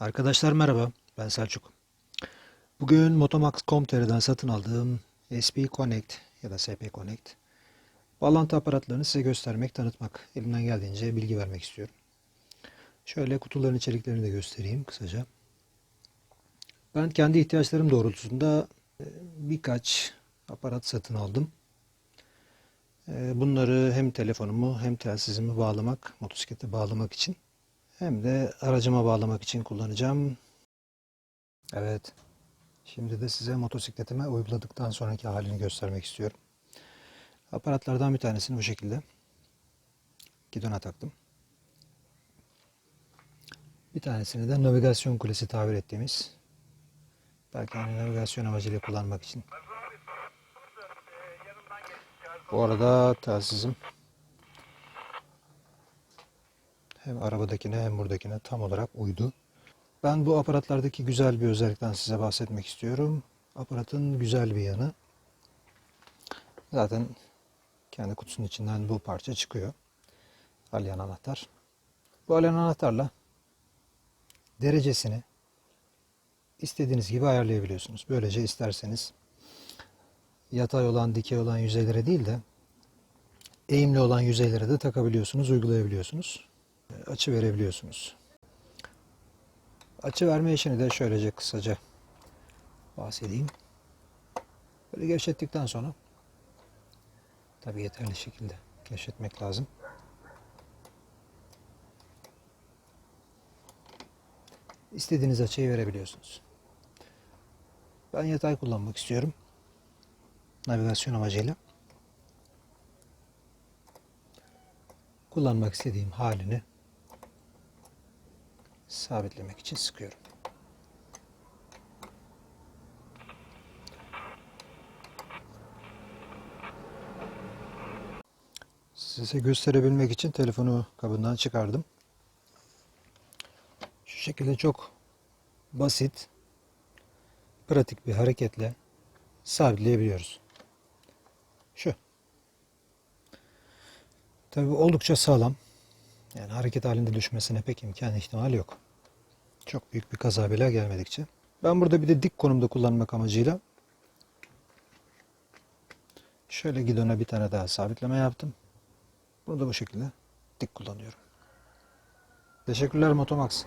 Arkadaşlar merhaba, ben Selçuk. Bugün Motomax.com.tr'den satın aldığım SP Connect ya da SP Connect bağlantı aparatlarını size göstermek, tanıtmak, elimden geldiğince bilgi vermek istiyorum. Şöyle kutuların içeriklerini de göstereyim kısaca. Ben kendi ihtiyaçlarım doğrultusunda e, birkaç aparat satın aldım. E, Bunları hem telefonumu hem telsizimi bağlamak, motosiklete bağlamak için hem de aracıma bağlamak için kullanacağım. Evet. Şimdi de size motosikletime uyguladıktan sonraki halini göstermek istiyorum. Aparatlardan bir tanesini bu şekilde gidona taktım. Bir tanesini de navigasyon kulesi tabir ettiğimiz belki hani navigasyon amacıyla kullanmak için. Bu arada telsizim hem arabadakine hem buradakine tam olarak uydu. Ben bu aparatlardaki güzel bir özellikten size bahsetmek istiyorum. Aparatın güzel bir yanı. Zaten kendi kutusunun içinden bu parça çıkıyor. Alyan anahtar. Bu alyan anahtarla derecesini istediğiniz gibi ayarlayabiliyorsunuz. Böylece isterseniz yatay olan, dikey olan yüzeylere değil de eğimli olan yüzeylere de takabiliyorsunuz, uygulayabiliyorsunuz. Açı verebiliyorsunuz. Açı verme işini de şöylece kısaca bahsedeyim. Böyle gevşettikten sonra tabi yeterli şekilde gevşetmek lazım. İstediğiniz açıyı verebiliyorsunuz. Ben yatay kullanmak istiyorum. Navigasyon amacıyla. Kullanmak istediğim halini sabitlemek için sıkıyorum. Size gösterebilmek için telefonu kabından çıkardım. Şu şekilde çok basit, pratik bir hareketle sabitleyebiliyoruz. Şu. Tabii oldukça sağlam. Yani hareket halinde düşmesine pek imkan ihtimali yok. Çok büyük bir kaza bela gelmedikçe. Ben burada bir de dik konumda kullanmak amacıyla şöyle gidona bir tane daha sabitleme yaptım. Bunu da bu şekilde dik kullanıyorum. Teşekkürler Motomax.